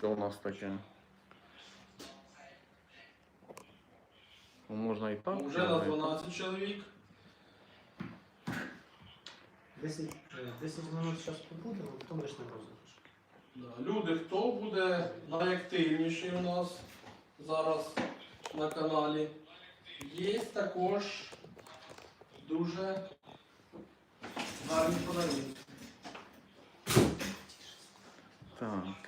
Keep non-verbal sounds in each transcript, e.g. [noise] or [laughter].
Це у нас таке. Ну, Можна і так. Вже на можна і так. 12 чоловік. 10, е, 10 минут зараз побудемо, а потім почнемо розіграш. Да. Люди, хто буде найактивніший у нас зараз на каналі? Є також дуже гарні подарунки. Так.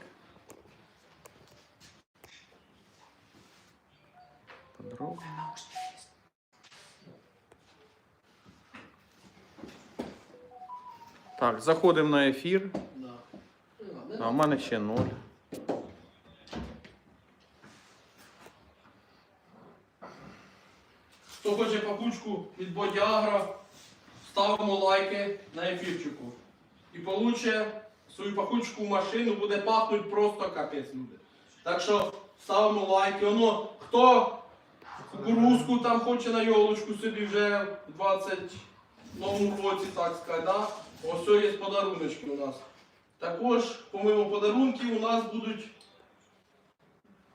Подробно. Так, заходимо на ефір. А в мене ще ноль. Хто хоче пакучку від Бодіагра, ставимо лайки на ефірчику. І получе свою пакучку в машину, буде пахнуть просто капець люди. Так що ставимо лайки. Воно, хто кукурузку там хоче на йолочку собі вже в 20 новому році, так сказати, да? ось є подаруночки у нас. Також, помимо подарунків, у нас будуть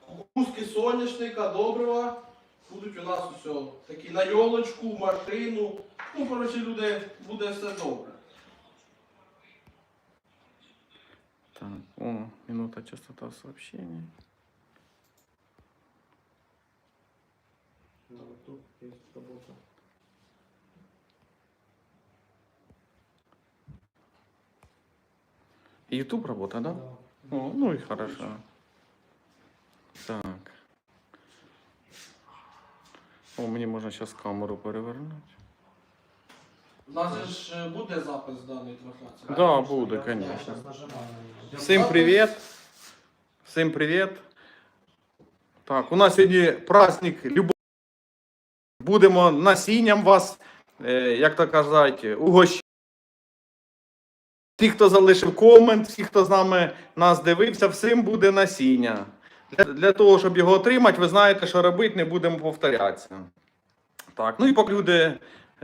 кукурузки соняшника, добрива. Будуть у нас усе такі на йолочку, машину. Ну, коротше, люди, буде все добре. Так, о, минута частота сообщений. Ну, тут є робота. Ютуб работа, да? Да. О, ну и хорошо. Так. О, мені можна зараз камеру перевернути. У нас же ж е, буде запис даної трансляції. Да, буде, Я конечно. зараз нажимаю на нього. Всім привіт. Всім привіт. Так, у нас сьогодні праздник любов. Будемо насінням вас, е, як то кажуть, угощати. Ті, хто залишив комент, всі, хто з нами нас дивився, всім буде насіння. Для, для того, щоб його отримати, ви знаєте, що робити, не будемо повторятися. Так, ну і поки люди,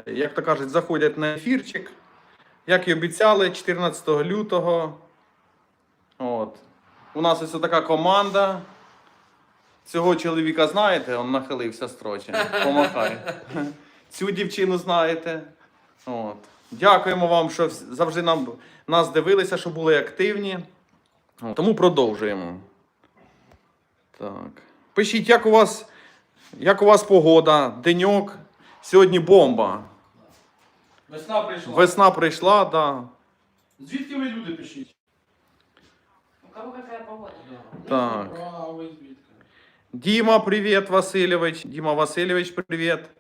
як то кажуть, заходять на ефірчик, як і обіцяли, 14 лютого. От. У нас ось така команда. Цього чоловіка знаєте, він нахилився строче. Помахай. Цю дівчину знаєте. От. Дякуємо вам, що завжди нам, нас дивилися, що були активні. От. Тому продовжуємо. Так. Пишіть, як у вас, як у вас погода, деньок. Сьогодні бомба. Весна прийшла. Весна прийшла, да. Звідки ви люди пишіть? У кого какая погода? Так. Ну, а ви звідки? Дима, привет, Васильевич. Дима Васильевич, привет.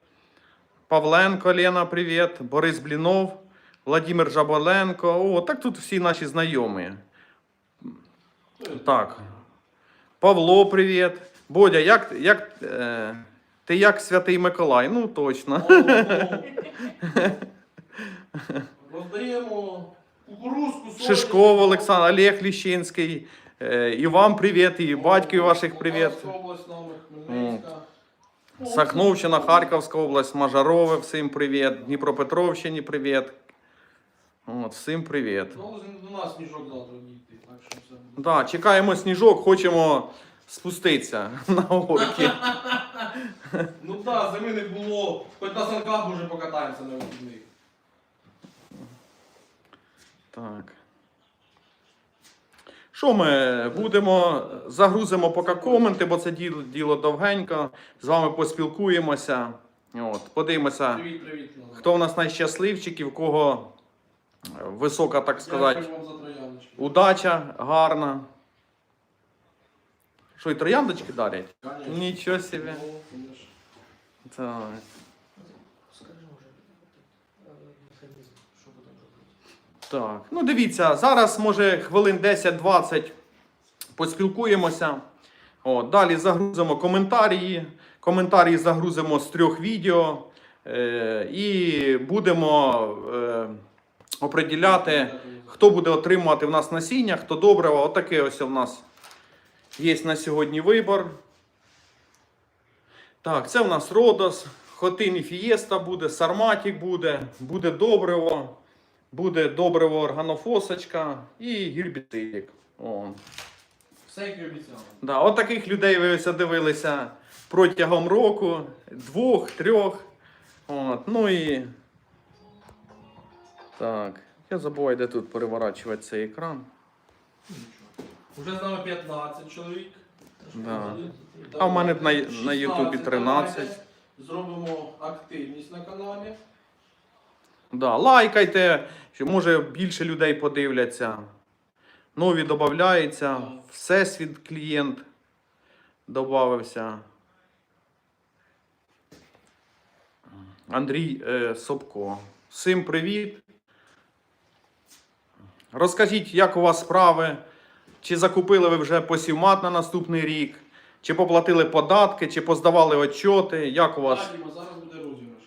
Павленко, Лена, привет. Борис Блінов, Владимир Жаболенко. О, так тут всі наші знайомі. Так. Павло, привіт. Бодя, як, як, е, ти як святий Миколай? Ну, точно. Роздаємо кукурузку. Шишков Олександр, Олег Ліщинський. Е, і вам привіт, і батькові ваших привіт. Сахновщина, Харківська область, Мажарове, всім привіт. Дніпропетровщині привіт. От, всім привіт. Ну, до нас сніжок завтра так чекаємо сніжок, хочемо спуститися [laughs] на горки. [laughs] Ну так, зими не було. Хоч на санках може покатаємося на вихідних. Так. Що ми будемо? Загрузимо поки коменти, бо це діло, діло довгенько. З вами поспілкуємося. От, подивимося, Привіт, привіт. Хто в нас найщасливчиків, в кого е, висока, так сказати. Удача гарна. Що, і трояндочки дарять? Нічого собі. Ну. Так. Скажи вже е, механізм, що будемо робити. Так. Ну, дивіться, зараз, може, хвилин 10-20 поспілкуємося. О, далі загрузимо коментарі. Коментарі загрузимо з трьох відео. Е, і будемо е, оприділяти. Хто буде отримувати в нас насіння, хто добрива. Отаке ось у нас є на сьогодні вибор. Так, це в нас Родос, Хотин Фієста буде, Сарматік буде, буде добриво, буде добриво органофосочка і гірбіцидик. О, Все, як і обіцяли. Да, от таких людей ви ось дивилися протягом року, двох, трьох. От, ну і. Так. Я забуваю, де тут переворачувати цей екран. Уже з нами 15 чоловік. Да. А в мене на- на Ютубі 13. давайте Зробимо активність на каналі. Да, лайкайте, що може більше людей подивляться. Нові додаються. Всесвіт клієнт додався. Андрій е, Собко. Всім привіт. Розкажіть, як у вас справи? Чи закупили ви вже посівмат на наступний рік? Чи поплатили податки, чи поздавали отчоти? Як у вас зараз буде розіграш.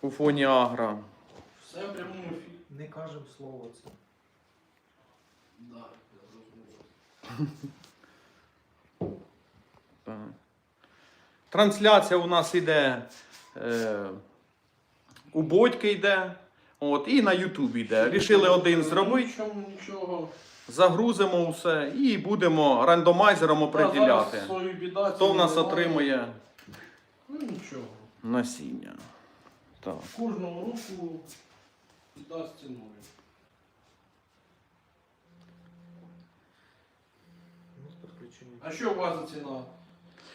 у фоні агро? Все в прямому ефірі. Не кажемо слово це. Да, я зрозумів. [laughs] Так. Трансляція у нас йде е, у Бодьки йде. От, і на Ютубі йде. Рішили один зробити, Нічого, нічого. загрузимо все і будемо рандомайзером Та, зараз свою біда, хто в нас цього немає. отримує Ну нічого. насіння. Так. Кожного року дасть ціною. Ну, з. А що у вас за ціна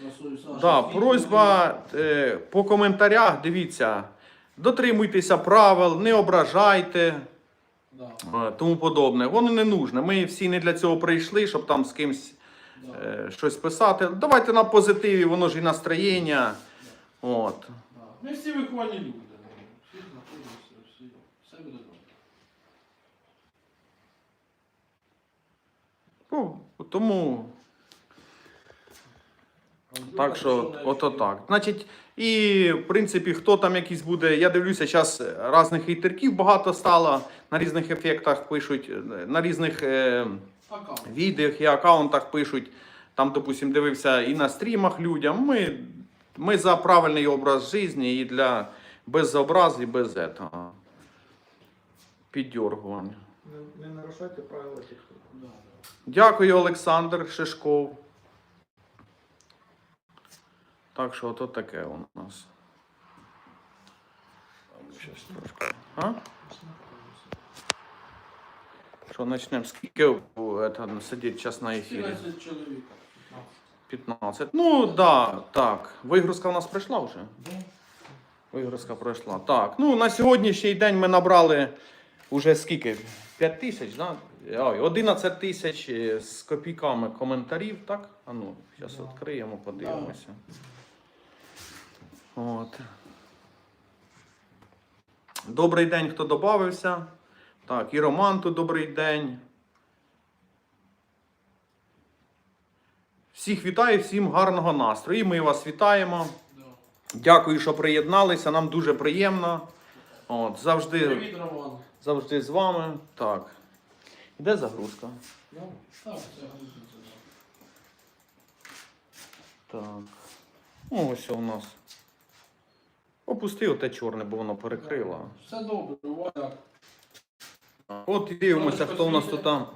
на сою Саша? Да, Скільки просьба е, по коментарях, дивіться, дотримуйтеся правил, не ображайте. Да, е, Тому подобне. Воно не нужне. Ми всі не для цього прийшли, щоб там з кимсь да. е, щось писати. Давайте на позитиві, воно ж і настроєння. От. Да. Ми всі виховані люди. Всі знаходимося, всі. Все буде добре. Ну, тому так що, ото так. Значить, і в принципі, хто там якийсь буде, я дивлюся, зараз різних хейтерків багато стало, на різних ефектах пишуть, е, на різних е, відео і аккаунтах пишуть. Там, допустим, дивився і на стрімах людям. Ми, ми за правильний образ життя і для безобразі, без этого. Піддергування. Не, не нарушайте правила тіктоку. Дякую, Олександр Шишков. Так що ото таке у нас. А? Що почнемо? Скільки о, это, час на ефірі? 14 чоловік. 15. Ну, да, так. Вигрузка у нас прийшла вже. Ну, Вигрузка пройшла. Так, ну на сьогоднішній день ми набрали уже скільки? 5 тисяч, да? Ой, 11 тисяч е, з копійками коментарів, так? А ну, зараз Да. відкриємо, подивимося. От. Добрий день, хто додався. Так, і Роман тут добрий день. Всіх вітаю, всім гарного настрою. І ми вас вітаємо. да. Дякую, що приєдналися. Нам дуже приємно. От, завжди, Привіт, Роман. завжди з вами. Так. Де загрузка? Так. Ну, ось у нас. Опусти оте чорне, бо воно перекрило. Все добре, як. От дивимося, хто у нас тут там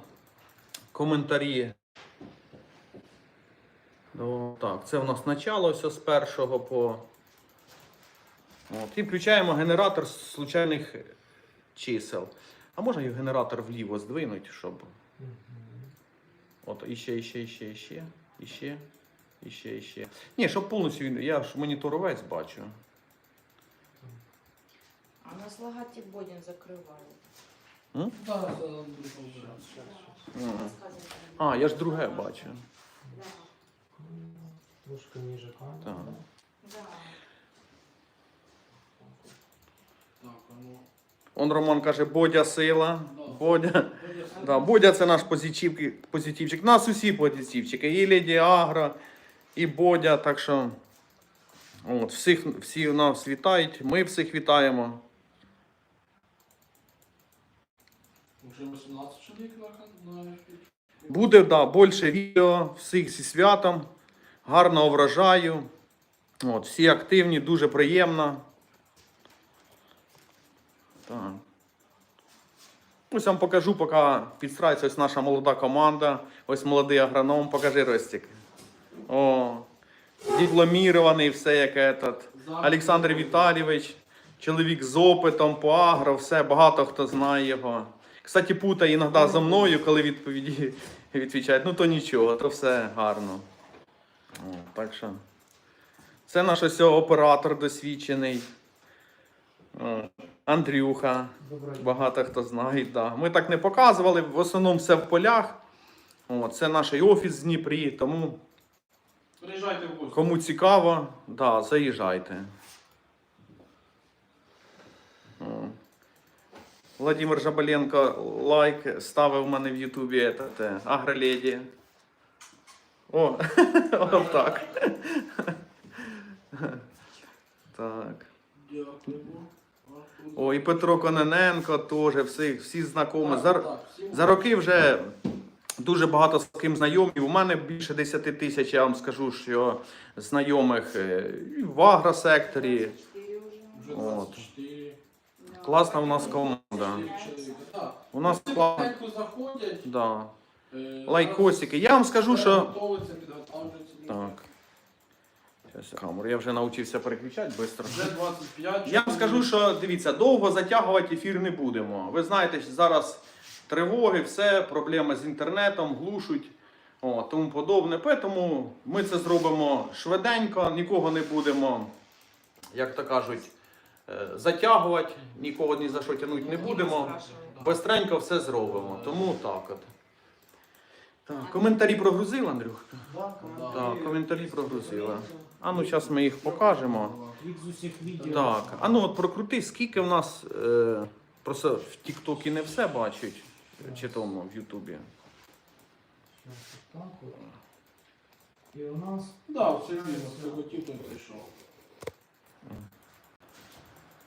коментарі. Ну, так, це у нас начало ось з першого по. От, і включаємо генератор з случайних чисел. А можна і генератор вліво здвинути, щоб. От, іще, іще, іще, іще, іще, іще, іще. Ні, щоб повністю він- я ж монітор бачу. А нас. Да, нам буде розбиратися. Мгм. Рассказывайте. А, я ж друге бачу. Да. Трошки ніже камера. Так. Да. Так, ну. Он Роман каже, Бодя сила. Бодя. Да, Бодя це наш позитивчик. позитивчик. Нас усі позитивчики. І Леді Агро, і Бодя. Так що от, всіх, всі нас вітають. Ми всіх вітаємо. Вже 18 чоловік на. Буде да, більше відео. Всіх зі святом. Гарного врожаю. От, всі активні, дуже приємно. Так. Ось вам покажу, поки підстраюється ось наша молода команда. Ось молодий агроном. Покажи Ростик. О, дипломірований, все як этот. Олександр Віталійович, чоловік з опитом по агро, все, багато хто знає його. Кстати, путає іноді за мною, коли відповіді [laughs] відповідають. Ну то нічого, то все гарно. О, так що. Це наш ось оператор досвідчений. Андрюха. Багато хто знає, да. Ми так не показували, в основному все в полях. О, це наш офіс в Дніпрі, тому Приїжджайте в гості. кому цікаво, да, заїжджайте. О. Владимир Жабаленко лайк ставив у мене в Ютубі Агроледі. О, [laughs] отак. Так. Дякуємо. О, і Петро Кононенко теж, всі, всі знайомі. За, за роки вже дуже багато з ким знайомі. У мене більше 10 тисяч, я вам скажу, що знайомих е, і в агросекторі. От. Класна у нас команда. У нас заходять. Да. е, Лайкосики. Я вам скажу, що. Так. Щас камеру. Я вже навчився переключати швидко. Вже 25. Я вам скажу, що дивіться, довго затягувати ефір не будемо. Ви знаєте, що зараз тривоги, все, проблеми з інтернетом, глушуть, о, тому подобне. Тому ми це зробимо швиденько, нікого не будемо, як то кажуть, е, затягувати, нікого ні за що тягнути не будемо. спрашивает. Бистренько все зробимо. Тому так от. Так, коментарі прогрузила, Андрюх? Да, Так, коментарі прогрузила. А ну зараз ми їх покажемо. Їх з усіх відео. Так, а ну от прокрути, скільки в нас. Е, просто в Тіктокі не все бачать, чи тому в Ютубі. Так от. І у нас Да, все вірно, хотів, той прийшов.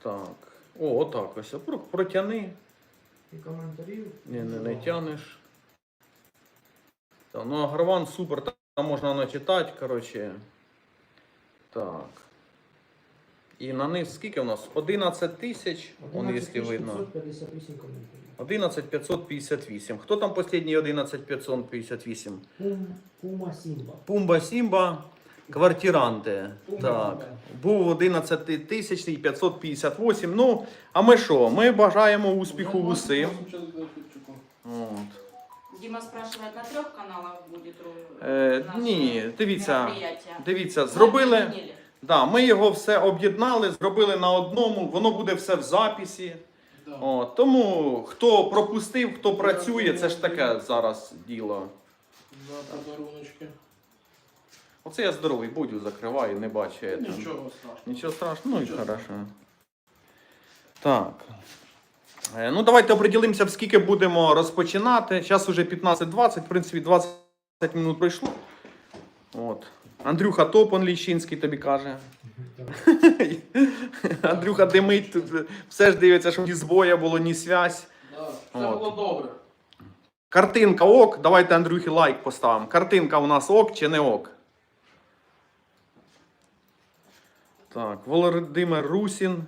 Так. О, отак ось. Про- Протяни. і коментарів. Ні, не, не тянеш. Так, ну агрован супер, там можна начитати, коротше. Так. І на них скільки у нас? 11 тисяч, вон, якщо видно. 11558. Хто там останній 11558? Пум, Пума Сімба. Пумба Сімба, квартиранти. Пумба Так. Був 11 тисячний 558. Ну, а ми що? Ми бажаємо успіху Вже усім. 28 чоловік на Ютубчику. От. Дима спрашивает, на трех каналах будет ру- Е, наше ні, дивіться, мероприятие? дивіться, зробили. Объединили. Да, ми його все об'єднали, зробили на одному, воно буде все в записі. Да. О, тому хто пропустив, хто працює, це ж таке зараз діло. За подаруночки. Оце я здоровий будю закриваю, не бачу. я там. Нічого страшного. Нічого страшного, ну і Нічого хорошо. Так. Е, Ну, давайте оприділимося, в скільки будемо розпочинати. Зараз уже 15-20, в принципі, 20 минут пройшло. От. Андрюха Топон Ліщинський тобі каже. [laughs] Андрюха димить тут, все ж дивиться, щоб ні збоя було, ні связь. Все було добре. Картинка ок. Давайте Андрюхі лайк поставимо. Картинка у нас ок чи не ок? Так, Володимир Русін.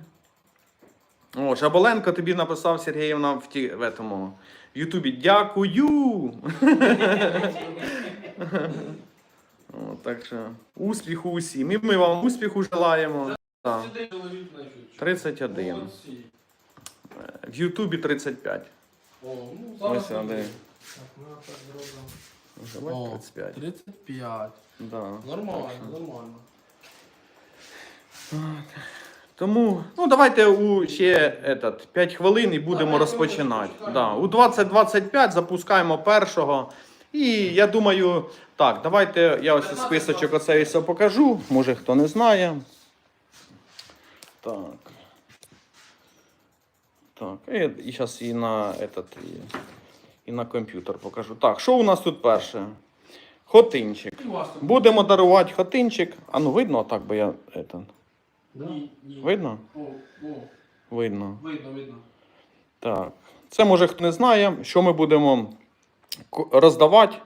О, Жаболенко тобі написав Сергіївна в, ті, в, этому, в Ютубі. Дякую! О, так що успіху усім. І ми вам успіху желаємо. Так, Сиди чоловік на Ютубчику. 31. Молодці. В Ютубі 35. О, ну зараз. Так, ми так зробимо. Давай 35. 35. Да. Нормально, нормально. Тому, ну давайте у ще этот, 5 хвилин і будемо Давай, розпочинати. почекаємо. Да, у 20.25 запускаємо першого. І я думаю, так, давайте я ось списочок оцей все покажу. Може хто не знає. Так. Так, і, і зараз і на этот, і, і на комп'ютер покажу. Так, що у нас тут перше? Хотинчик. І у вас тут? Будемо дарувати хотинчик. А ну видно так, бо я. Это, Да? ні, ні. видно? О, о, Видно. видно, видно. Так. Це може хто не знає, що ми будемо роздавати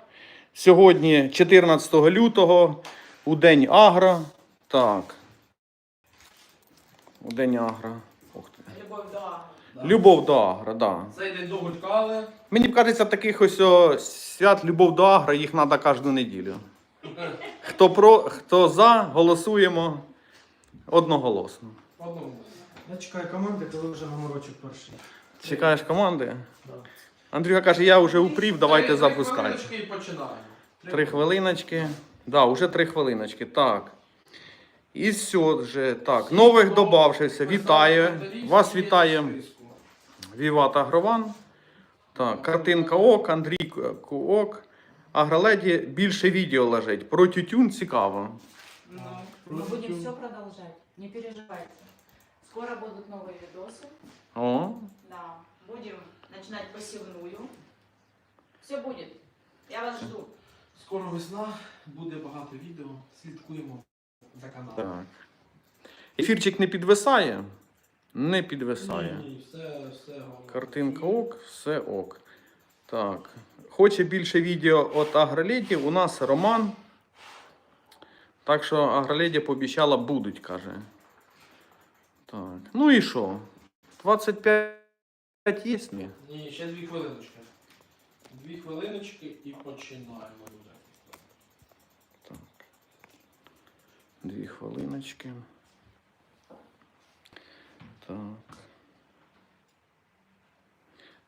сьогодні, 14 лютого, у День Агро. Так. У День Агро. Ух ти. Любовь до Агры. Любов до агро, да. Цей день довго чекали. Мені б кажеться, таких ось о, свят любов до агро, їх треба кожну неділю. [laughs] Хто про, хто за, голосуємо одноголосно. Одному. Я чекаю команди, коли вже номерочок перший. Чекаєш команди? Да. Андрюха каже, я вже упрів, давайте запускати. Три хвилиночки і починаємо. Три хвилиночки. Да, уже три хвилиночки. Так. І все вже. Так, нових добавшися. Вітаю. Вас вітає Віват Агрован. Так, картинка ок, Андрій ок. Агроледі більше відео лежить. Про тютюн цікаво. Ну, мы будем все продолжать. Не переживайте. Скоро будут новые видосы. О, Да. Будем начинать посевную. Все будет. Я вас жду. Скоро весна, буде багато відео. Слідкуємо за каналом. так. Ефірчик не підвисає? Не підвисає. Ні, ні, все, все гарно. Картинка ок, все ок. Так. Хоче більше відео від Агроледі. У нас Роман. так що Агроледі пообіцяла будуть, каже. Так. Ну і що? 25 є? Ні? Ні, ще дві хвилиночки. Дві хвилиночки і починаємо. люди. Так. Дві хвилиночки. Так.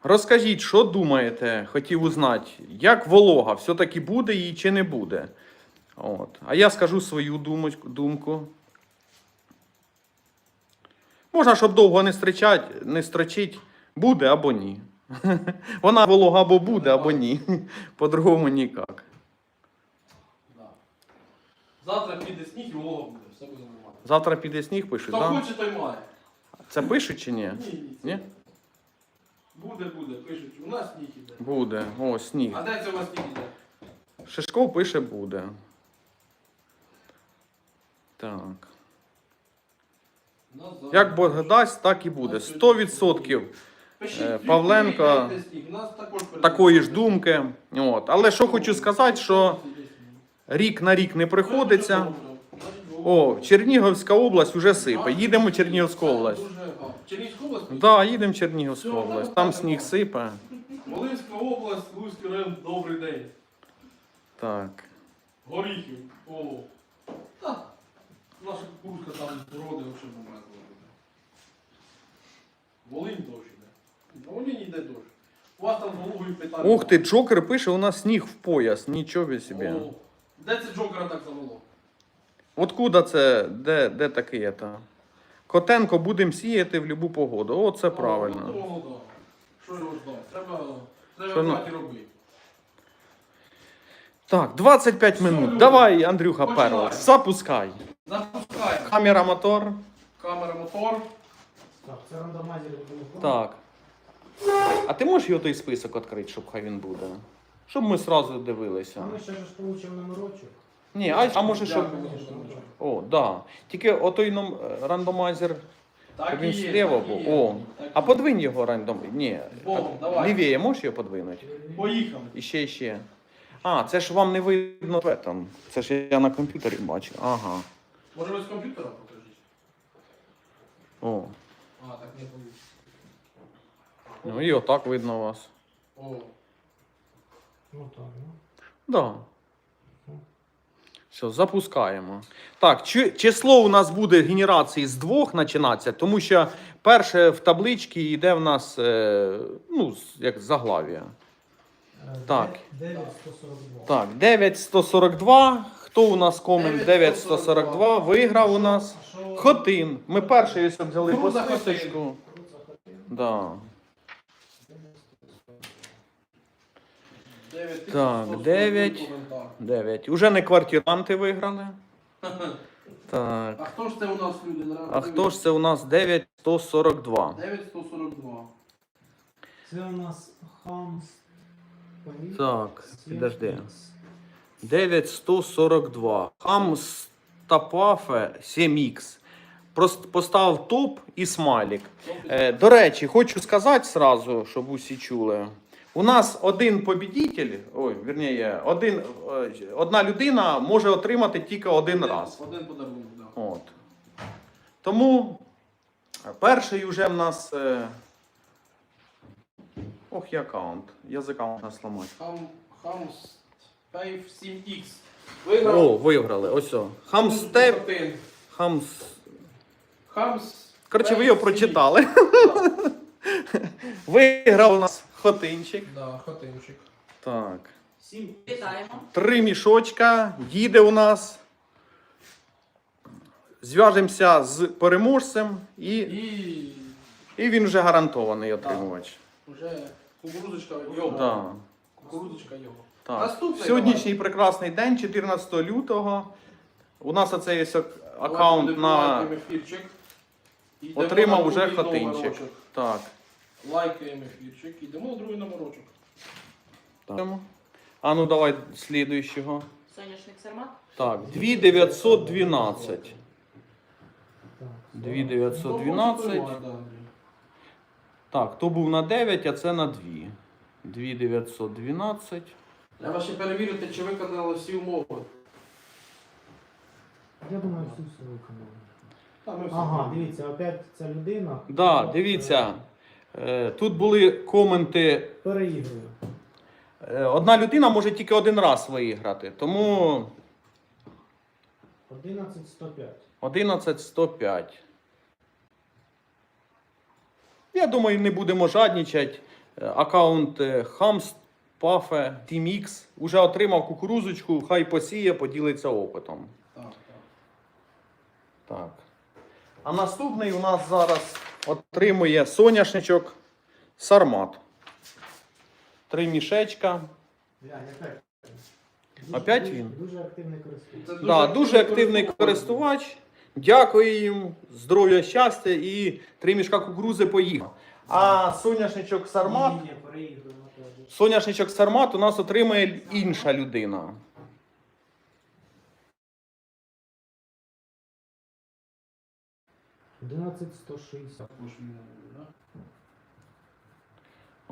Розкажіть, що думаєте? Хотів узнати, як волога, все-таки буде її чи не буде? От. А я скажу свою думку. Можна, щоб довго не стричать, не строчить, буде або ні. [laughs] Вона волога або буде, або ні. [laughs] По-другому ніяк. Завтра піде сніг і волога буде, все буде нормально. Завтра піде сніг, пишуть, Хто так? хоче, той має. Це пишуть чи ні? Ні, ні. Ні? Буде, буде, пишуть. У нас сніг іде. Буде. О, сніг. А де це у вас сніг іде? Шишков пише буде. Так. Як Бог дасть, так і буде. 100% Пишіть, Е, Павленко такої ж думки. От. Але що хочу сказати, що рік на рік не приходиться. О, Чернігівська область вже сипе. Їдемо в Чернігівську область. Чернігівська область? Так, да, їдемо в Чернігівську область. Там сніг сипе. Волинська область, Луцький район, добрий день. Так. Горіхів. О. Наша кукурузка там породи взагалі немає. Волинь дощ іде. На Волині йде дощ. У вас там з питання. Ух ти, Джокер пише, у нас сніг в пояс. Нічого собі. О, Де це Джокера так завело? Откуда це? Де, де таке? та? Котенко будемо сіяти в будь-яку погоду. О, це правильно. О, ну, да. Що його ждати? Треба, треба Що ну- брати і робити. Так, 25 минут. Давай, Андрюха, перший. Запускай. Запускаємо. Камера, мотор. Камера, мотор. Так, це рандомайзер. Так. А ти можеш його той список відкрити, щоб хай він буде? Щоб ми одразу дивилися. А ми ще ж получимо номерочок. Ні, а, а може, щоб. Так. О, да. Тільки отой ном... рандомайзер, Так він слева був. є, О. так А є. подвинь його рандом. Ні. Богом, давай. Лівіє можеш його подвинути? Поїхали. І ще, ще. А, це ж вам не видно в. Це ж я на комп'ютері бачу. Ага. Може ви з комп'ютера покажіть? О. А, так не повісь. Ну і отак видно вас. О, Ну так, ну. Да. Все, запускаємо. Так, чи- число у нас буде генерації з двох починатися, тому що перше в табличці йде в нас е, ну, з- як заглав'я. Е, Так. де- 9142. Так, 9142. Хто у нас комент 9142? Виграв у нас. Хотин. Ми перший ось взяли по списочку. Да. 9 Так, дев'ять. коментар. 9. Уже не квартиранти виграли. [laughs] Так. А хто ж це у нас люди? А хто ж це у нас 9142? 9142. Це у нас Хамс. Так, підожди. 7X. 9142. Хамстапафе 7Х. Просто поставив топ і смайлик. Е, до речі, хочу сказати сразу, щоб усі чули. У нас один побідитель, ой, вірніше, один, е, одна людина може отримати тільки один раз. Один подарунок, так. От. Тому перший вже в нас е, Ох, і аккаунт. Язика можна сломати. Хам, Хамс Пейв 7X. Виграв. О, виграли. Ось о. Хамстеп. Хамс. Хамс. Коротше, ви його прочитали. [laughs] Виграв у нас хотинчик. Да, хотинчик. Так. Сім. Вітаємо. Три мішочка. Їде у нас. Зв'яжемося з переможцем і, І і він вже гарантований отримувач. вже кукурузочка його. Да. Кукурузочка його. Так. Наступний Сьогоднішній прекрасний день, 14 лютого. У нас оцей ось ак- аккаунт Давайте на лайкаємо ефірчик. Йдемо отримав на уже другий хатинчик. номерочок. Так. Лайкаємо ефірчик. Йдемо на другий номерочок. так. А ну давай слідуючого. Соняшник Сармат. Так, 2912. 2912. Хто хоче, да. Так, то був на 9, а це на 2. 2912. Треба ще перевірити, чи виконали всі умови. Я думаю, всю все виконали. Та ми все Ага, дивіться, опять ця людина. Да, дивіться. е, Тут були коменти. Переігрує. Е, Одна людина може тільки один раз виграти, тому 11.105. 11105. Я думаю, не будемо жаднічати. Е, Аккаунт е, Хамс, Пафе, TeamX уже отримав кукурузочку, хай посіє, поділиться опитом. Так, так. Так. А наступний у нас зараз отримує соняшничок Сармат. Три мішечка. Опять. Він? Дуже активний користувач. Дуже активний користувач. Дякую їм, здоров'я, щастя і три мішка кукурузи поїхав. А соняшничок Сармат, соняшничок Сармат у нас отримує інша людина. Одинадцять сто шістдесят. Також він, да?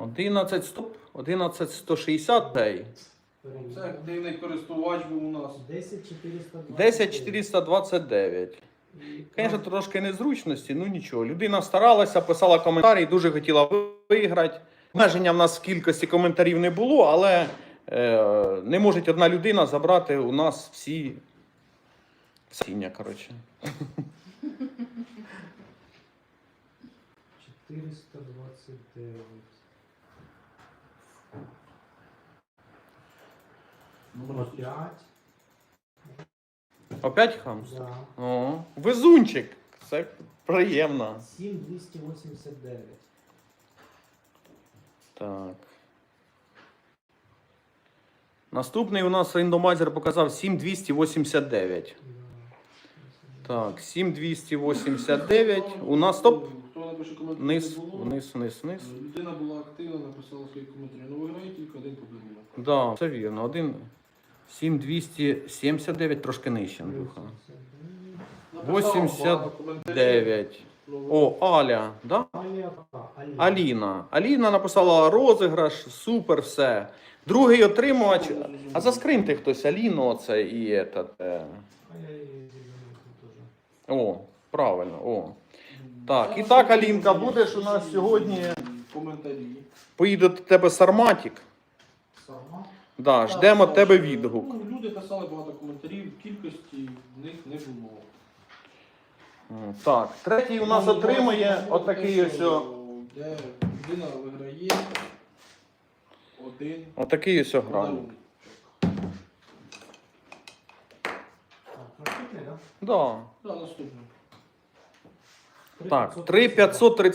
11 стоп, 11160. Це активний користувач був у нас. 10 429. 10429. І Звісно, трошки незручності, ну нічого. Людина старалася, писала коментарі, дуже хотіла виграти. Обмеження в нас в кількості коментарів не було, але е, не може одна людина забрати у нас всі сіння, коротше. 429. Опять. Опять хамс? Да. О, везунчик. Це приємно. 7289. Так. Наступний у нас рандомайзер показав 7289. Так, 7289. У нас стоп. Хто напише коментар було? вниз, вниз, вниз. Людина була активна, написала свої коментарі. Ну виграє тільки один подарунок. Да, це вірно. Один 7279, трошки нижче, Андрюха. 89. О, Аля, да? Аліна. Аліна написала розіграш, супер все. Другий отримувач. А заскриньте хтось Аліну оце і е. Теж. О, правильно, о. Так, і так, Алінка, будеш у нас сьогодні. Поїде до тебе Сарматік. Да, Так, ждемо так, тебе відгук. ну, Люди писали багато коментарів, кількості в них не було. М, Так, третій у нас Ну, отримує ну, отакий те, ось. що, о- Де людина виграє один Отакий ось гран. подарунок. Так, наступний, да? Да. Да, наступний. Так, 3530.